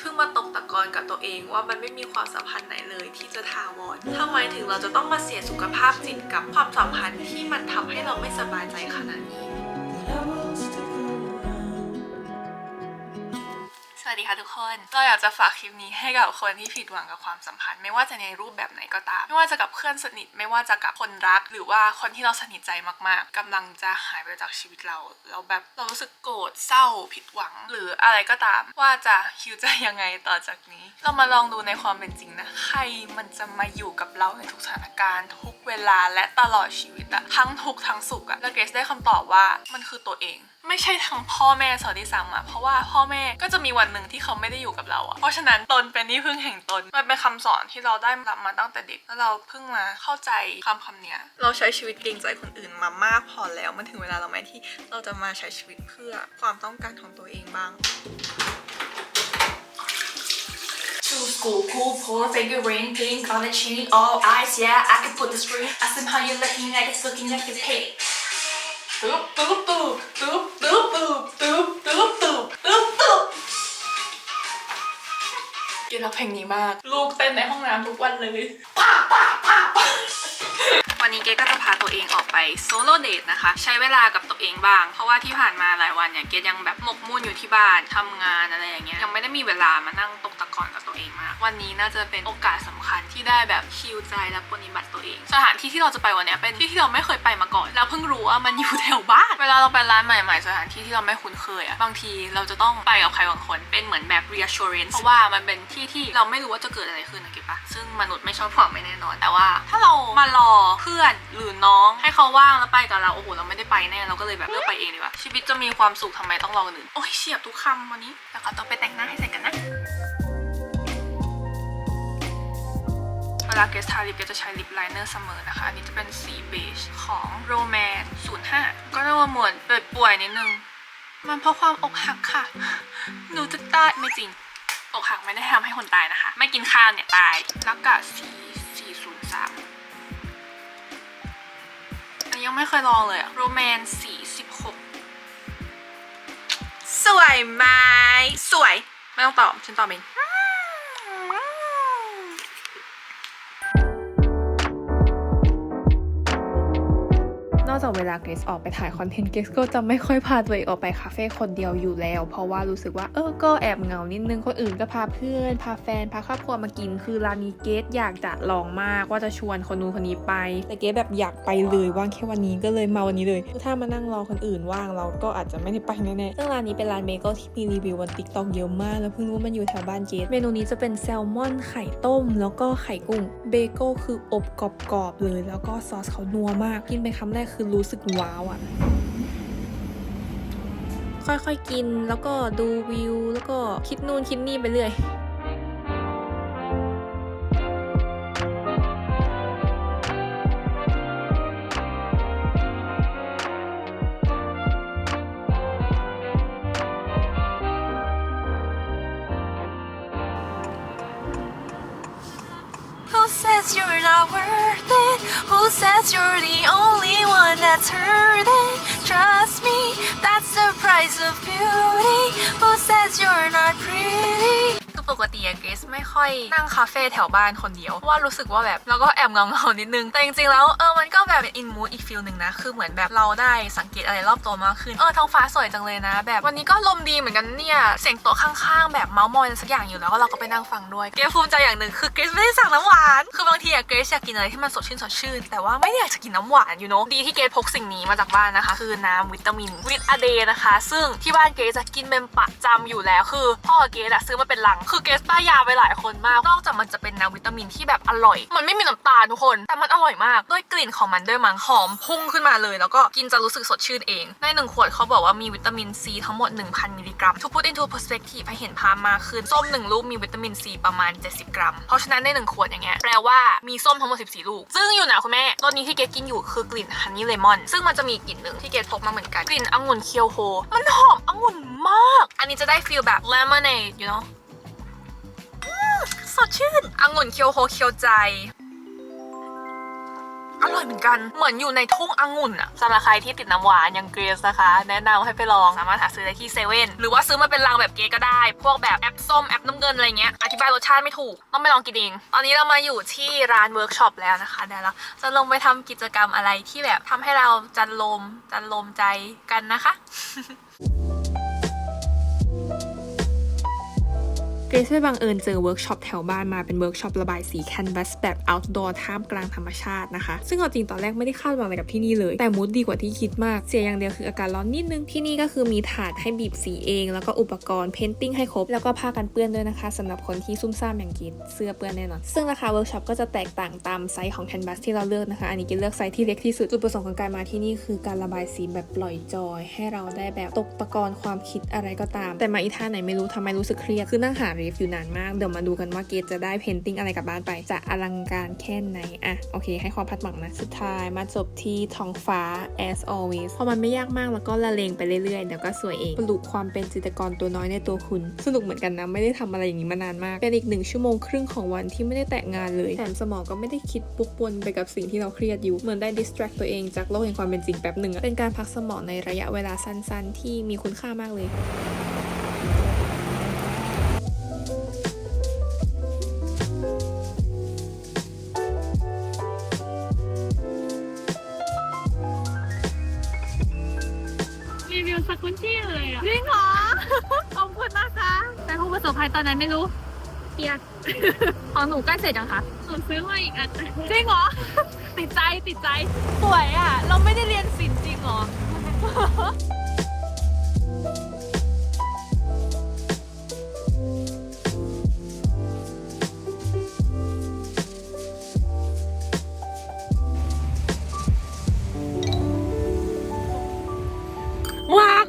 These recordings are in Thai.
เพิ่งมาตกตะกอนกับตัวเองว่ามันไม่มีความสัมพันธ์ไหนเลยที่จะทาวรทำไมถึงเราจะต้องมาเสียสุขภาพจิตกับความสัมพันธ์ที่มันทำให้เราไม่สบายใจขนาดนี้ สวัสดีค่ะทุกคน เราอยากจะฝากคลิปนี้ให้กับคนที่ผิดหวังกับความสัมพันธ์ ไม่ว่าจะในรูปแบบไหนก็ตาม ไม่ว่าจะกับเพื่อนสนิท ไม่ว่าจะกับคนรัก หรือว่าคนที่เราสนิทใจมากๆกำลังจะหายไปจากชีวิตเรา เราแบบเรารู้สึกโกรธ เศร้า ผิดหวัง หรืออะไรก็ตาม ว่าจะฮิวใจยังไงต่อจากนี้ เรามาลองดูในความเป็นจริงนะ ใครมันจะมาอยู่กับเราในทุกสถานการณ์ ทุกเวลาและตลอดชีวิตอะทั้งทุกทั้งสุขอะแล้วเกรซได้คำตอบว่ามันคือตัวเอง ไม่ใช่ทั้งพ่อแม่สอนที่ซ้ำอะเพราะว่าพ่อแม่ก็จะมีวันหนึ่งที่เขาไม่ได้อยู่กับเราอะเพราะฉะนั้นตนเป็นที่พึ่งแห่งตน มันเป็นคำสอนที่เราได้รับมาตั้งแต่เด็ก แล้วเราเพิ่งมาเข้าใจคำคำเนี้ยเราใช้ชีวิตเกรงใจคนอื่นมามากพอแล้ว มันถึงเวลาเราไหมที่เราจะมาใช้ชีวิตเพื่อความต้องการของตัวเองบ้าง To school, cool, poor, figure ring, pink on the chain, all eyes, yeah, I can put the string. Ask them how you looking like it's looking like it's paid. ตุ๊บตุ๊บตุ๊บตุ๊บตุ๊บตุ๊บตุ๊บตุ๊บตุ๊บตุ๊บตุ๊บเกลียดรักเพลงนี้มาก ลูกเต้นในห้องน้ำทุกวันเลยป้าป้าป้าป้า วันนี้เกก็จะพาตัวเองออกไปโซโล่เดทนะคะ ใช้เวลากับตัวเองบ้าง เพราะว่าที่ผ่านมาหลายวันเนี่ยเกยังแบบหมกมุ่นอยู่ที่บ้านทำงานอะไรอย่างเงี้ยยังไม่ได้มีเวลามานั่งตกตะกอนกับตัวเองมาก วันนี้น่าจะเป็นโอกาสสำคัญที่ได้แบบฮิวใจและปฏิบัติตัวเอง สถานที่ที่เราจะไปวันเนี้ยเป็นที่ที่เราไม่เคยไปมาก่อนแล้วเพิ่งรู้ว่ามันอยู่แถวบ้านเวลาเราไปร้านใหม่ ๆ สถานที่ที่เราไม่คุ้นเคยอะบางทีเราจะต้องไปกับใครบางคนเป็นเหมือนแบบ reassurance เพราะว่ามันเป็นที่ที่เราไม่รู้ว่าจะเกิดอะไรขึ้นนะเก็ตปะซึ่งมนุษย์ไม่ชอบความไม่แน่นอน แต่ว่า ถ้าเรามารอเพื่อนหรือน้องให้เขาว่างแล้วไปกับเราโอ้โหเราไม่ได้ไปแน่เราก็เลยแบบเลือกไปเองดีกว่าชีวิตจะมีความสุขทำไมต้องรอคนอื่นโอ้ยเฉียบทุกคำวันนี้แล้วก็ต้องไปแต่งหน้าให้เสร็จกันนะเวลาเกสทาลิปเกสจะใช้ลิปไลเนอร์เสมอนะคะ อันนี้จะเป็นสีเบจของ Romance 05 ก็เรียกว่าหมวนเปิดป่วยนิดนึง มันเพราะความอกหักค่ะ หนูจะตายไม่จริง อกหักไม่ได้ทำให้คนตายนะคะ ไม่กินข้าวเนี่ยตาย แล้วก็สี403 ยังไม่เคยลองเลยอะโรแมนสีสิบหกสวยไหมสวย ไม่ต้องตอบ ฉันตอบเอง อกจากเวลาเกรซออกไปถ่ายคอนเทนต์เกรซก็จะไม่ค่อยพาตัวเองออกไปคาเฟ่คนเดียวอยู่แล้ว เพราะว่ารู้สึกว่าเออก็แอบเหงานิดนึงคนอื่นก็พาเพื่อน พาแฟน พาครอบครัวมากิน คือร้านนี้เกรซอยากจะลองมากว่าจะชวนคนนู้นคนนี้ไป แต่เกรซแบบอยากไปเลยว่างแค่วันนี้ก็เลยมาวันนี้เลยคือถ้ามานั่งรอคนอื่นว่างเราก็อาจจะไม่ได้ไปแน่ๆซึ่งร้านนี้เป็นร้านเบเกิลที่มีรีวิวบนติ๊กต็อกเยอะมากแล้วเพิ่งรู้ว่ามันอยู่แถวบ้านเกรซเมนูนี้จะเป็นแซลมอนไข่ต้ม แล้วก็ไข่กุ้งเบเกิลคืออบกรอบๆเลย แล้วก็ซอสเขานัวมากกินไปคำแรกคือรู้สึกว้าวอะ ค่อยๆกินแล้วก็ดูวิว แล้วก็คิดนู่นคิดนี่ไปเรื่อย that's hurting? Trust me, that's the price of beauty. Who says you're not pretty? คือปกติอะเกร ไม่ค่อยนั่งคาเฟ่แถวบ้านคนเดียวว่ารู้สึกว่าแบบเราก็แอบเงาเงานิดนึง แต่จริงๆ แล้วเออมันก็แบบอินมูดอีกฟิลหนึ่งนะ คือเหมือนแบบเราได้สังเกตอะไรรอบตัวมากขึ้น เออท้องฟ้าสวยจังเลยนะ แบบวันนี้ก็ลมดีเหมือนกันเนี่ย เสียงต๊ะข้างๆ แบบเมาส์มอยสักอย่างอยู่แล้วก็เราก็ไปนั่งฟังด้วยเกรซภูมิใจอย่างหนึ่งคือเกรซไม่ได้สั่งน้ำหวาน คือบางทีอะเกรซอยากกินอะไรที่มันสดชื่นสดชื่น แต่ว่าไม่ได้อยากจะกินน้ำหวานอยู่เนาะดีที่เกรซพกสิ่งนี้มาจากบ้านนะคะ คือน้ำวิตามินวิตอเดนะคะ ซึ่งที่บ้านเกรซจะกินเป็นประจำอยู่แล้วคือพ่อเกรซอะซื้อมาเป็นลังคือเกรซป้ายาไปหลายคนมาก นอกจากมันจะเป็นน้ำวิตามินที่แบบอร่อย มันไม่มีน้ำตาลทุกคน แต่มันอร่อยมาก ด้วยกลิ่นของมันด้วยมั้งหอมพุ่งขึ้นมาเลย แล้วก็กินจะรู้สึกสดชื่นเอง ในหนึ่งขวดเขาบอกว่ามีวิตามินซีทั้งหมด 1,000 มิลลิกรัม To put into perspective ให้เห็นภาพมากขึ้น ส้มหนึ่งลูกมีวิตามินซีประมาณ 70 กรัม เพราะฉะนั้นในหนึ่งขวดอย่างเงี้ย แปลว่ามีส้มทั้งหมด 14 ลูก ซึ่งอยู่ไหนคุณแม่ รสนี้ที่เกดกินอยู่คือกลิ่นฮันนี่เลมอน ซึ่งมันจะมีกลิ่นหนึ่งที่เกดพกมาเหมือนกัน กลิ่นองุ่นเคียวโฮ มันหอมองุ่นมาก อันนี้จะได้ฟีลแบบ lemonade you know สดชื่นองุ่นเคียวโฮเคียวใจอร่อยเหมือนกัน เหมือนอยู่ในทุ่งองุ่นอะสำหรับใครที่ติดน้ำหวานอย่างเกรซนะคะ แนะนำให้ไปลองสามารถหาซื้อได้ที่เซเว่นหรือว่าซื้อมาเป็นลังแบบเก๊ก็ได้ พวกแบบแอปส้มแอปน้ำเงินอะไรเงี้ย อธิบายรสชาติไม่ถูก ต้องไปลองกินเอง ตอนนี้เรามาอยู่ที่ร้านเวิร์กช็อปแล้วนะคะเดี๋ยวเราจะลงไปทำกิจกรรมอะไรที่แบบทำให้เราจันลมจันลมใจกันนะคะ เกรซไปบังเอิญเจอเวิร์กช็อปแถวบ้านมาเป็นเวิร์กช็อประบายสีแคนวาสแบบ outdoor ท่ามกลางธรรมชาตินะคะ ซึ่งเอาจริงตอนแรกไม่ได้คาดหวังอะไรกับที่นี่เลย แต่มูดดีกว่าที่คิดมาก เสียอย่างเดียวคืออากาศร้อนนิดนึง ที่นี่ก็คือมีถาดให้บีบสีเอง แล้วก็อุปกรณ์เพนติ้งให้ครบ แล้วก็ผ้ากันเปื้อนด้วยนะคะสำหรับคนที่ซุ่มซ่ามอย่างกินเสื้อเปื้อนแน่นอน ซึ่งราคาเวิร์กช็อปก็จะแตกต่างตามไซส์ของแคนวาสที่เราเลือกนะคะ อันนี้กินเลือกไซส์ที่เล็กที่สุด จุดประสงค์ของการมาที่นี่คือการระบายสีแบบปล่อยจอย ให้เราได้แบบตกตะกอนความคิดอะไรก็ตาม แต่มาอีท่าไหนไม่รู้ทำไมรู้สึกเครียดคือนั่งหารีฟอยู่นานมาก เดี๋ยวมาดูกันว่าเกดจะได้เพนติ้งอะไรกลับบ้านไป จะอลังการแค่ไหนอะโอเค ให้ความพัดหวังนะ สุดท้ายมาจบที่ท้องฟ้า as always เพราะมันไม่ยากมากแล้วก็ละเลงไปเรื่อยๆ เดี๋ยวก็สวยเองปลุกความเป็นจิตรกรตัวน้อยในตัวคุณ สนุกเหมือนกันนะ ไม่ได้ทำอะไรอย่างนี้มานานมาก เป็นอีกหนึ่งชั่วโมงครึ่งของวันที่ไม่ได้แตะงานเลยแถมสมองก็ไม่ได้คิดปุกปนไปกับสิ่งที่เราเครียดอยู่ เหมือนได้ distract ตัวเองจากโลกแห่งความเป็นจริงแป๊บหนึ่งเป็นการพักสมองในระยะเวลาสั้น ๆ ที่มีคุณค่ามากเลย รีวิวสกุชชี่เลยอะจริงเหรอ ขอบคุณนะคะ แต่ผู้ประสบภัยตอนนั้นไม่รู้ เปียก ของหนูใกล้เสร็จยังคะ หนูซื้อมาอีกอันจริงเหรอ ติดใจติดใจ สวยอะ เราไม่ได้เรียนศิลป์จริงเหรอ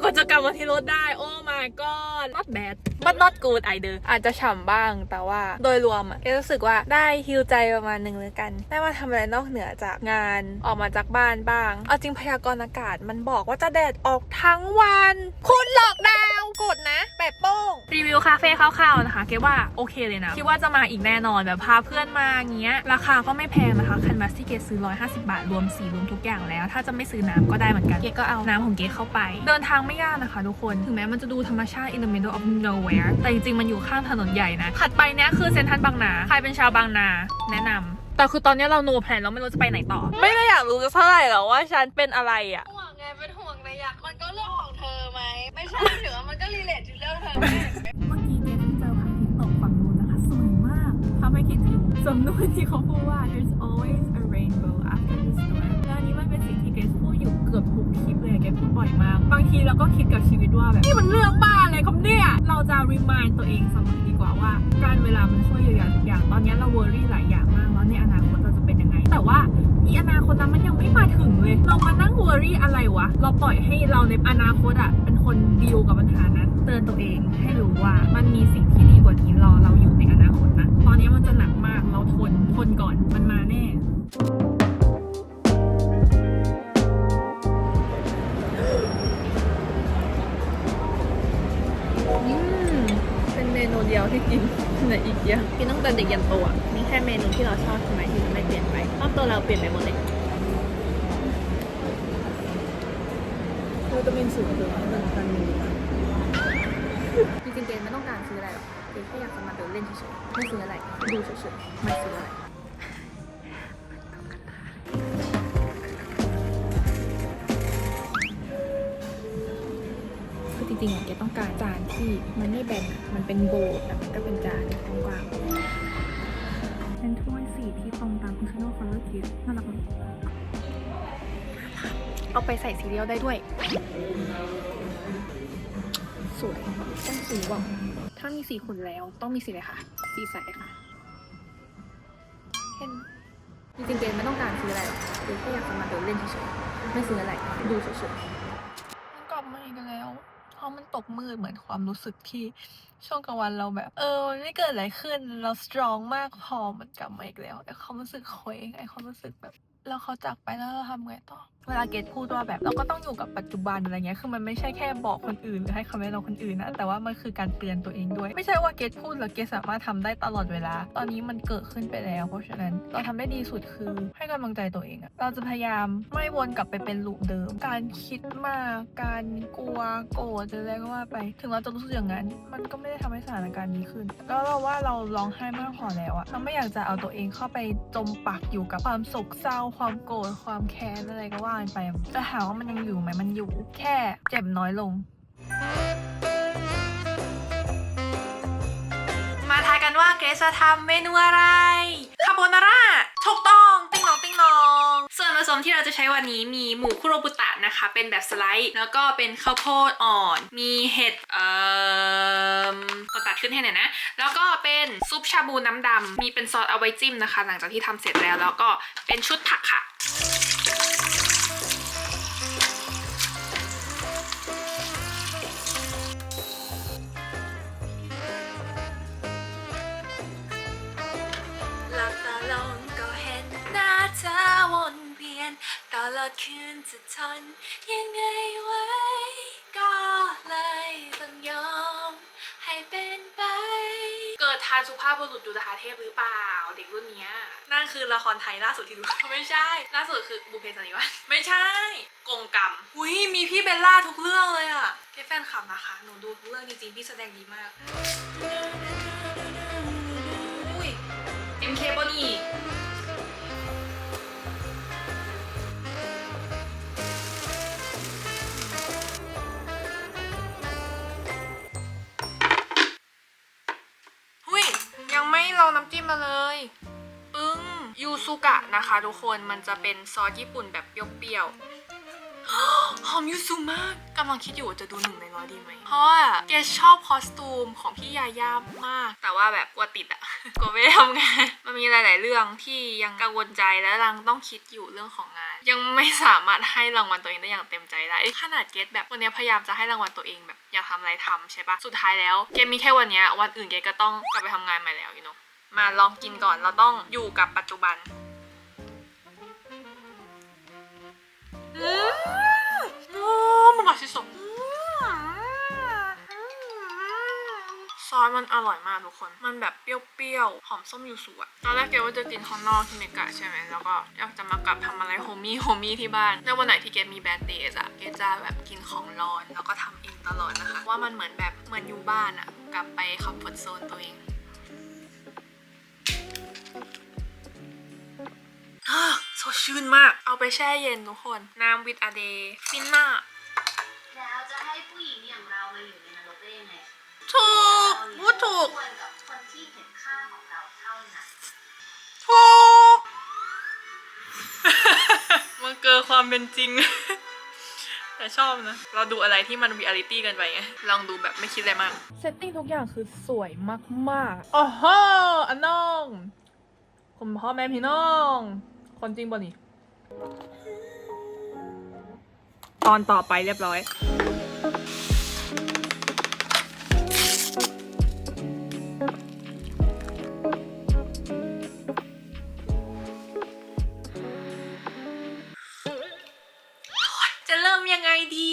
こと บมาที่รถได้ โอ้ my god not bad but not good either อาจจะฉ่ำบ้างแต่ว่าโดยรวมอะเอรู้สึกว่าได้ฮิวใจประมาณหนึ่งเลยกัน ได้มาทำอะไรนอกเหนือจากงานออกมาจากบ้านบ้าง เอาจริงพยากรณ์อากาศมันบอกว่าจะแดดออกทั้งวัน คุณหลอกดาวกดนะแปะโป้ง รีวิวคาเฟ่คร่าวๆนะคะเกดว่าโอเคเลยนะ คิดว่าจะมาอีกแน่นอนแบบพาเพื่อนมาอย่างเงี้ย ราคาก็ไม่แพงนะคะคันมาสที่เกดซื้อ 150 บาทรวมสีรวมทุกอย่างแล้ว ถ้าจะไม่ซื้อน้ำก็ได้เหมือนกันเกดก็เอาน้ำของเกดเข้าไป เดินทางไม่ยากนะคะทุกคน ถึงแม้มันจะดูธรรมชาติ in the middle of nowhere แต่จริงๆ มันอยู่ข้างถนนใหญ่นะ ถัดไปเนี้ยคือเซ็นทรัลบางนา ใครเป็นชาวบางนา แนะนำแต่คือตอนนี้เราโนแพลนเราไม่รู้จะไปไหนต่อ ไม่ได้อยากรู้เท่าไหร่หรอกว่าฉันเป็นอะไรอะห่วงไงเป็นห่วงเลยอยากมันก็เรื่องของเธอไหมไม่ใช่ถือว่ามันก็รีเลทถึงเรื่องเธอไหมเมื่อกี้เกดเจอพระอาทิตย์ตกฝั่งนู้นนะคะสวยมากทำให้คิดถึงสำนวนที่เขาพูดว่า there's always เกือบทุกคลิปเลยอะเกพูดบ่อยมาก บางทีเราก็คิดกับชีวิตว่าแบบนี่มันเรื่องบ้าอะไรครับเนี่ย เราจะ remind ตัวเองเสมอดีกว่าว่า การเวลามันช่วยเยียวยาทุกอย่าง ตอนนี้เรา worry หลายอย่างมากแล้วในอนาคตเราจะเป็นยังไง แต่ว่าอีอนาคตนั้นมันยังไม่มาถึงเลย เรามานั่ง worry อะไรวะ เราปล่อยให้เราในอนาคตอะเป็นคนดีลกับปัญหานั้น เตือนตัวเองให้รู้ว่ามันมีสิ่งที่ดีกว่านี้รอเราอยู่ในอนาคตนะ ตอนนี้มันจะหนักมาก เราทน ทนก่อน มันมาแน่ เป็นเมนูเดียวที่กินในอีกเยอะกินตั้งแต่เด็กยันโตอะมีแค่เมนูที่เราชอบใช่ไหมที่จะไม่เปลี่ยนไปรอบตัวเราเปลี่ยนไปหมดเลยวิตามินสูงถึงหนึ่งพันมิลลิกรัมจริงๆเกณฑ์ไม่ต้องการซื้ออะไรหรอกเกณฑ์แค่อยากจะมาเดินเล่นเฉยๆไม่ซื้ออะไรดูเฉยๆไม่ซื้ออะไร ที่มันไม่แบนมันเป็นโบว์แต่มันก็เป็นจานกว้างๆเป็นถ้วยสีที่ตรงตาม functional color kit น่ารักไหมเอาไปใส่ซีเรียลได้ด้วย สวย ต้องสีว่ะถ้ามีสีขุนแล้วต้องมีสีอะไรคะสีใสค่ะเห็นจริงๆเกณฑ์ไม่ต้องการซื้ออะไรหรอกเกณฑ์แค่อยากจะมาเดินเล่นเฉยๆไม่ซื้ออะไร ดูเฉยๆ มันกลับมาอีกแล้ว เพราะ มันตกมืดเหมือนความรู้สึกที่ช่วงกลางวันเราแบบ เออมันไม่เกิดอะไรขึ้น เราสตรองมากพอมันกลับมาอีกแล้วไอความรู้สึกเคว้งไอความรู้สึกแบบ แล้วเขาจากไปแล้วเราทำไงต่อ เวลาเกดพูดว่าแบบเราก็ต้องอยู่กับปัจจุบันอะไรเงี้ย คือมันไม่ใช่แค่บอกคนอื่นหรือให้คำแนะนำคนอื่นนะ แต่ว่ามันคือการเตือนตัวเองด้วย ไม่ใช่ว่าเกดพูดแล้วเกดสามารถทำได้ตลอดเวลา ตอนนี้มันเกิดขึ้นไปแล้ว เพราะฉะนั้นเราทำได้ดีสุดคือให้กำลังใจตัวเองอะเราจะพยายามไม่วนกลับไปเป็นลูปเดิม การคิดมาก การกลัวโกรธอะไรก็ว่าไป ถึงเราจะรู้สึกอย่างนั้น มันก็ไม่ได้ทำให้สถานการณ์ดีขึ้น แล้วเราว่าเราร้องไห้มากพอแล้วอะเราไม่อยากจะเอาตัวเองเข้าไปจมปักอยู่กับความโศกเศร้าความโกรธความแค้นอะไรก็ว่ากันไปจะถามว่ามันยังอยู่ไหมมันอยู่แค่เจ็บน้อยลง มาทายกันว่าเกรซจะทำเมนูอะไรคาโบนาร่าถูกต้อง ส่วนผสมที่เราจะใช้วันนี้มีหมูคุโรบุตะนะคะ เป็นแบบสไลด์แล้วก็เป็นข้าวโพดอ่อน มีเห็ดเอ่อก็ตัดขึ้นให้หน่อยนะ แล้วก็เป็นซุปชาบูน้ำดำมีเป็นซอสเอาไว้จิ้มนะคะ หลังจากที่ทำเสร็จแล้วแล้วก็เป็นชุดผักค่ะ ลอดคืนจะทนยังไงไว้ ก็เลยต้องยอมให้เป็นไป เกิดทานสุภาพบุรุษจุฑาเทพหรือเปล่า เด็กรุ่นเนี้ยนั่นคือละครไทยล่าสุดที่ดู ไม่ใช่ ล่าสุดคือบุพเพสันนิวาสไม่ใช่กงกรรมอุ้ยมีพี่เบลล่าทุกเรื่องเลยอะแค่แฟนคลับนะคะ หนูดูทุกเรื่องจริงๆพี่แสดงดีมากอุ้ย MK บนี่ มมาเลยปึ้งยูซุกะนะคะ ทุกคนมันจะเป็นซอสญี่ปุ่นแบบเปรี้ยวๆหอมยูซุมากกำลังคิดอยู่ว่าจะดูหนึ่งในร้อยดีไหม เพราะว่าแกชอบคอสตูมของพี่ยาย่ามาก แต่ว่าแบบกลัวติดอะกลัวไม่ได้ทำงาน มันมีหลาย ๆ เรื่องที่ยังกังวลใจและรังต้องคิดอยู่เรื่องของงาน ยังไม่สามารถให้รางวัลตัวเองได้อย่างเต็มใจได้ขนาดเกตแบบวันนี้พยายามจะให้รางวัลตัวเองแบบอยากทำอะไรทำใช่ปะสุดท้ายแล้วเกมมีแค่วันนี้วันอื่นเกตก็ต้องกลับไปทำงานใหม่แล้วอยู่เนาะ มาลองกินก่อนเราต้องอยู่กับปัจจุบันอืมโอ้มันอร่อยที่สุดซอยมันอร่อยมากทุกคน มันแบบเปรี้ยวๆ หอมส้มยูสุอะตอนแรกเกว่าจะกินข้างนอกที่เมกะใช่ไหม แล้วก็อยากจะมากลับทำอะไรโฮมี่โฮมี่ที่บ้าน ในวันไหนที่เกมีแบดเดย์อะเกจะแบบกินของร้อน แล้วก็ทำเองตลอดนะคะ ว่ามันเหมือนแบบเหมือนอยู่บ้านอะกลับไปคอมฟอร์ทโซนตัวเอง สดชื่นมาก เอาไปแช่เย็นทุกคน น้ำวิตาเดย์ฟินมากแล้วจะให้ผู้หญิงอย่างเรามาอยู่ในนรกได้ยังไงถูกพูดถูกควรกับคนที่เห็นค่าของเราเท่านั้นถูกมันเกินความเป็นจริง แต่ชอบนะ เราดูอะไรที่มันรีอลิตี้กันไปไง ลองดูแบบไม่คิดอะไรมาก เซตติ้งทุกอย่างคือสวยมากๆโอ้โหอันน้อง คุณพ่อแม่พี่น้อง คนจริงบ่นี่ ตอนต่อไปเรียบร้อย ยังไงดี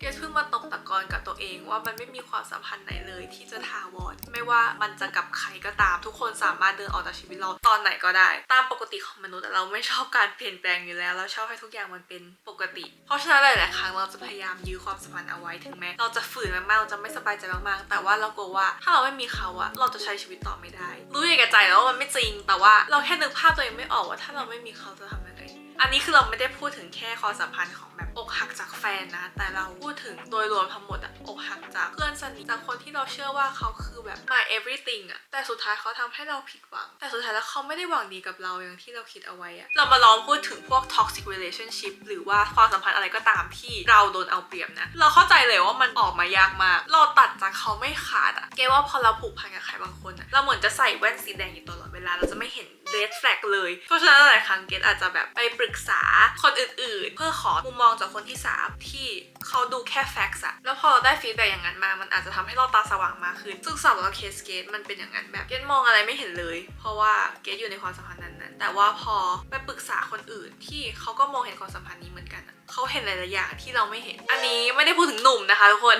เกดเพิ่งมาตกตะกอนกับตัวเองว่ามันไม่มีความสัมพันธ์ไหนเลยที่จะถาวรไม่ว่ามันจะกับใครก็ตาม ทุกคนสามารถเดินออกจากชีวิตเราตอนไหนก็ได้ ตามปกติของมนุษย์เราไม่ชอบการเปลี่ยนแปลงอยู่แล้ว เราชอบให้ทุกอย่างมันเป็นปกติ เพราะฉะนั้นหลายๆครั้งเราจะพยายามยื้อความสัมพันธ์เอาไว้ถึงแม้เราจะฝืนมากๆเราจะไม่สบายใจมากๆ แต่ว่าเรากลัวว่าถ้าเราไม่มีเขาอะเราจะใช้ชีวิตต่อไม่ได้ รู้อยู่แก่ใจแล้วว่ามันไม่จริง แต่ว่าเราแค่นึกภาพตัวเองไม่ออกว่าถ้าเราไม่มีเขาจะทำยังไง อันนี้คือเราไม่ได้พูดถึงแค่ความสัมพันธ์ของแบบอกหักจากแฟนนะ แต่เราพูดถึงโดยรวมทั้งหมดอะอกหักจากเพื่อนสนิทจากคนที่เราเชื่อว่าเขาคือแบบ my everything อะแต่สุดท้ายเขาทำให้เราผิดหวัง แต่สุดท้ายแล้วเขาไม่ได้หวังดีกับเราอย่างที่เราคิดเอาไว้อะเรามาลองพูดถึงพวก toxic relationship หรือว่าความสัมพันธ์อะไรก็ตามที่เราโดนเอาเปรียบนะ เราเข้าใจเลยว่ามันออกมายากมาก เราตัดจากเขาไม่ขาดอะเกว่าพอเราผูกพันกับใครบางคนอะเราเหมือนจะใส่แว่นสีแดงอยู่ตลอดเวลาเราจะไม่เห็น red flag เลย เพราะฉะนั้นหลายครั้งเกดอาจจะแบบไปปรึกษาคนอื่นๆ เพื่อขอมุมมองจากคนที่สามที่เขาดูแค่ facts อะแล้วพอเราได้ฟีดแบ็อย่างนั้นมา มันอาจจะทำให้เราตาสว่างมากขึ้น ซึ่งสำหรับเคสเกดมันเป็นอย่างนั้นแบบเกดมองอะไรไม่เห็นเลย เพราะว่าเกดอยู่ในความสัมพันธ์นั้นๆแต่ว่าพอไปปรึกษาคนอื่นที่เขาก็มองเห็นความสัมพันธ์นี้เหมือนกันเขาเห็นหลายๆอย่างที่เราไม่เห็น อันนี้ไม่ได้พูดถึงหนุ่มนะคะทุกคน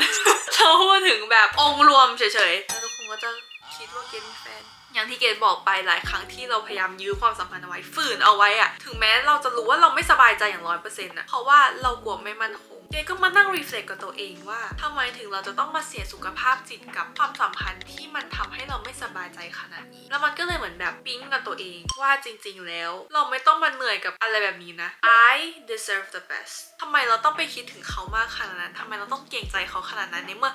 เราพูดถึงแบบองค์รวมเฉยๆแล้วทุกคนก็จะคิดว่าเกดมีแฟน อย่างที่เกดบอกไปหลายครั้งที่เราพยายามยื้อความสัมพันธ์เอาไว้ฝืนเอาไว้อะถึงแม้เราจะรู้ว่าเราไม่สบายใจอย่างร้อยเปอร์เซ็นต์อะเพราะว่าเรากลัวไม่มั่นคง เกก็มานั่งรีเฟล็กกับตัวเองว่าทำไมถึงเราจะต้องมาเสียสุขภาพจิตกับความสัมพันธ์ที่มันทำให้เราไม่สบายใจขนาดนี้ แล้วมันก็เลยเหมือนแบบปิ๊งกับตัวเองว่าจริง ๆ แล้ว เราไม่ต้องมาเหนื่อยกับอะไรแบบนี้นะ I deserve the best ทำไมเราต้องไปคิดถึงเขามากขนาดนั้นทำไมเราต้องเกรงใจเขาขนาดนั้นในเมื่อ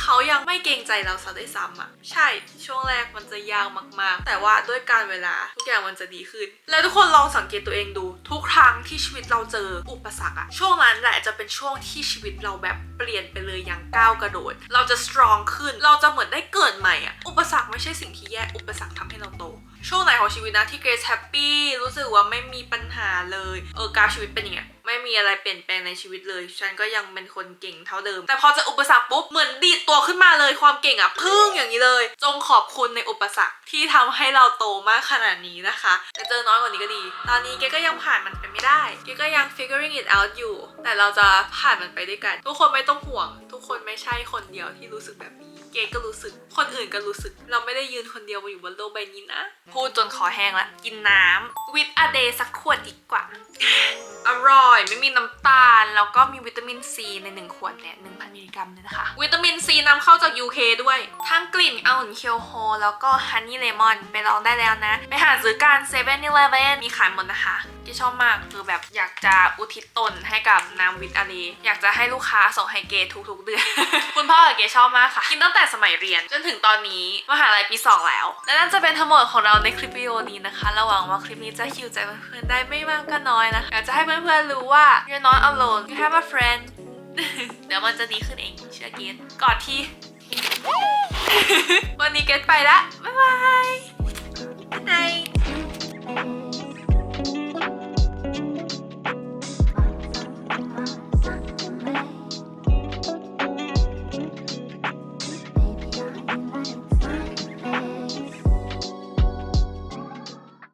เขายังไม่เกรงใจเราซะด้วยซ้ำอะใช่ช่วงแรกมันจะยากมากๆ แต่ว่าด้วยการเวลาทุกอย่างมันจะดีขึ้น แล้วทุกคนลองสังเกตตัวเองดู ทุกครั้งที่ชีวิตเราเจออุปสรรคอะช่วงนั้นแหละจะเป็นช่วงที่ชีวิตเราแบบเปลี่ยนไปเลยอย่างก้าวกระโดด เราจะสตรองขึ้น เราจะเหมือนได้เกิดใหม่อะอุปสรรคไม่ใช่สิ่งที่แย่ อุปสรรคทำให้เราโต ช่วงไหนของชีวิตนะที่เกรซแฮปปี้รู้สึกว่าไม่มีปัญหาเลย เออกราฟชีวิตเป็นอย่างเงี้ยไม่มีอะไรเปลี่ยนแปลงในชีวิตเลย ฉันก็ยังเป็นคนเก่งเท่าเดิม แต่พอจะอุปสรรคปุ๊บ เหมือนดีดตัวขึ้นมาเลยความเก่งอะพึ่งอย่างนี้เลย จงขอบคุณในอุปสรรคที่ทำให้เราโตมากขนาดนี้นะคะแต่เจอน้อยกว่านี้ก็ดี ตอนนี้เกก็ยังผ่านมันไปไม่ได้เกก็ยัง figuring it out อยู่ แต่เราจะผ่านมันไปด้วยกัน ทุกคนไม่ต้องห่วง ทุกคนไม่ใช่คนเดียวที่รู้สึกแบบนี้ เกก็รู้สึก คนอื่นก็รู้สึก เราไม่ได้ยืนคนเดียวมาอยู่บนโลกใบนี้นะ พูดจนคอแห้งละ กินน้ำ with a day สักขวดดีกว่า อร่อยไม่มีน้ำตาล แล้วก็มีวิตามินซีใน 1 ขวดเนี่ย1,000มิลลิกรัมเลยนะคะ วิตามินซีนำเข้าจาก UK ด้วย ทั้งกลิ่นองุ่นเคียวโฮแล้วก็ฮันนี่เลมอนไปลองได้แล้วนะ ไปหาซื้อกัน7 e เ e ่ e อีเลมีขายหมดนะคะที่ชอบมากคือแบบอยากจะอุทิศตนให้กับน้ำวิตาลีอยากจะให้ลูกค้าส่งให้เกทุกๆเดือน คุณพ่อกับเกชอบมากค่ะ กินตั้งแต่สมัยเรียนจนถึงตอนนี้มหาลัยปี 2 แล้ว และนั่นจะเป็นทั้งหมดของเราในคลิปวิดีโอนี้นะคะระหวังว่าคลิปนี้จะจะฮิวใจเพื่อนได้ไม่มากก็น้อยนะอยากจะให้เพื่อนๆรู้ว่า you're not alone you have a friend เดี๋ยวมันจะดีขึ้นเองเชื่อเกนกอดทีวันนี้เกตไปละบ๊ายบาย Good night